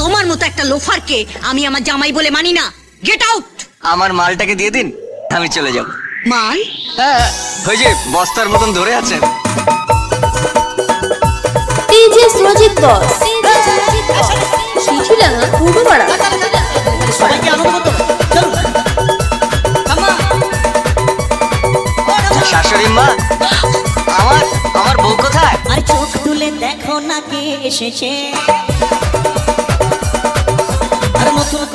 তোমার মতো একটা লোফারকে আমি আমার জামাই বলে মানি না। গেট আউট আমার মালটাকে দিয়ে দিন আমি চলে যাব। মাল? হ্যাঁ ওই যে বস্তার মতন ধরে আছেন পূর্বপাড়া সবাইকে আনন্দ শাশুড়ি মা আমার আমার বউ কোথায়? আর চোখ তুলে দেখো না কে এসেছে।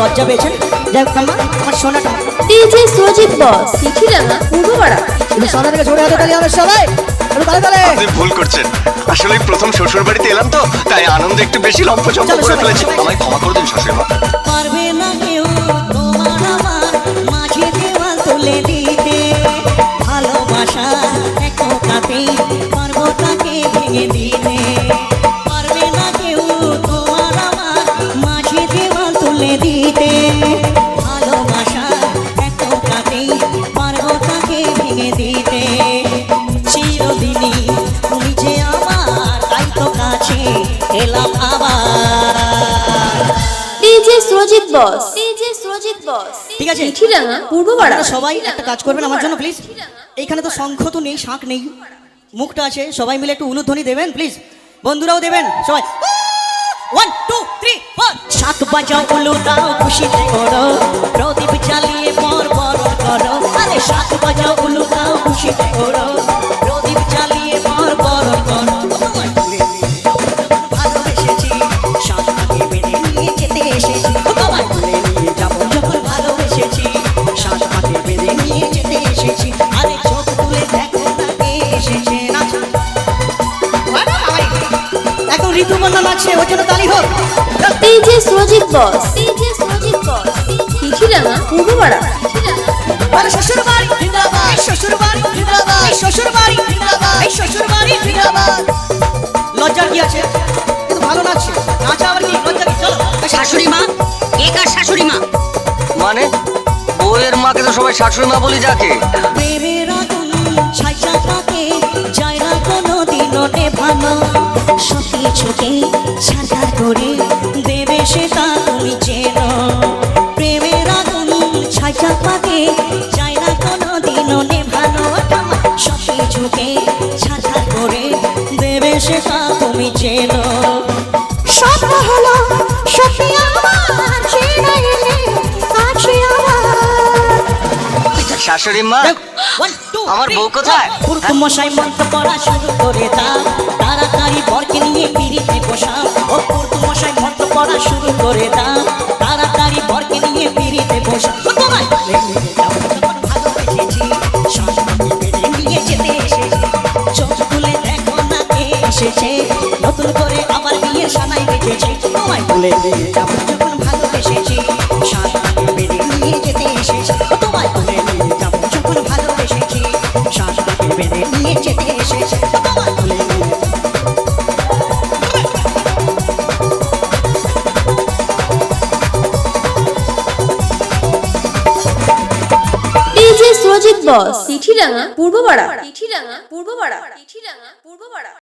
লজ্জা পেয়েছেন? যাই হোক আমার সোনাটা ডিজে সজীব বস চিঠিডাঙ্গা পূর্বপাড়া। সোনা থেকে ছোট হাতে তালি হবে সবাই। একটু তালে তালে আপনি ভুল করছেন। আসলে প্রথম শ্বশুর বাড়িতে এলাম তো তাই আনন্দ একটু বেশি লম্পচম্প চলো, করে সবাই, ফেলেছি। আমায় ক্ষমা করে দিন শাশুড়ি মা এলাম আবার। DJ Surajit boss. DJ Surajit boss. ঠিক আছে। চিঠিডাঙ্গা পূর্বপাড়া সবাই একটা কাজ করবেন আমার জন্য প্লিজ এইখানে তো শঙ্খ তো নেই শাঁখ নেই। মুখটা আছে সবাই মিলে একটু উলুধ্বনি দেবেন প্লিজ বন্ধুরাও দেবেন সবাই। ওয়ান টু থ্রি ফোর শাঁখ বাজাও উলু দাও খুশিতে করো প্রদীপ জ্বালিয়ে পর বরণ করো। আরে শাঁখ বাজাও উলু দাও খুশিতে করো নাচছে ওর জন্য তালি হোক। সুরজিৎ বস। সুরজিৎ বস পূর্বপাড়া। আরে শ্বশুর বাড়ি জিন্দাবাদ। এই শ্বশুর বাড়ি জিন্দাবাদ। এই শ্বশুর বাড়ি জিন্দাবাদ। এই শ্বশুর বাড়ি জিন্দাবাদ। লজ্জা কি আছে? কিন্তু ভালো নাচছে নাচা আবার কি? লজ্জা কি? চলো। শাশুড়ি মা কে কার শাশুড়ি মা? মানে? বউয়ের মাকে তো সবাই শাশুড়ি মা বলি যাকে সেটা তুমি চেনো। স্বপ্ন হলো সত্যি আমার চেনা এলে কাছে আমার। শাশুড়ি মা? আমার বউ কোথায়? পুরুষ মশাই মন্ত্র পড়া শুরু করে দাও। তাড়াতাড়ি বরকে নিয়ে পিড়িতে বসাও। ও পুরুষ মশাই মন্ত্র পড়া শুরু করে দাও। তাড়াতাড়ি বরকে নিয়ে পিড়িতে বসাও। তোমায় এসেছে। নতুন করে আবার বিয়ের সানাই বেঁচেছে তোমায় তুলে নিয়ে যাব যখন ভালোবেসেছি নিয়ে যেতে এসেছি। তোমায় তুলে নিয়ে যাব যখন ভালোবেসেছি বেঁধে নিয়ে যেতে এসেছি। তোমায় নিয়ে ডিজে সুরজিৎ বস চিঠিডাঙ্গা পূর্বপাড়া। চিঠিডাঙ্গা পূর্বপাড়া চিঠিডাঙ্গা পূর্বপাড়া।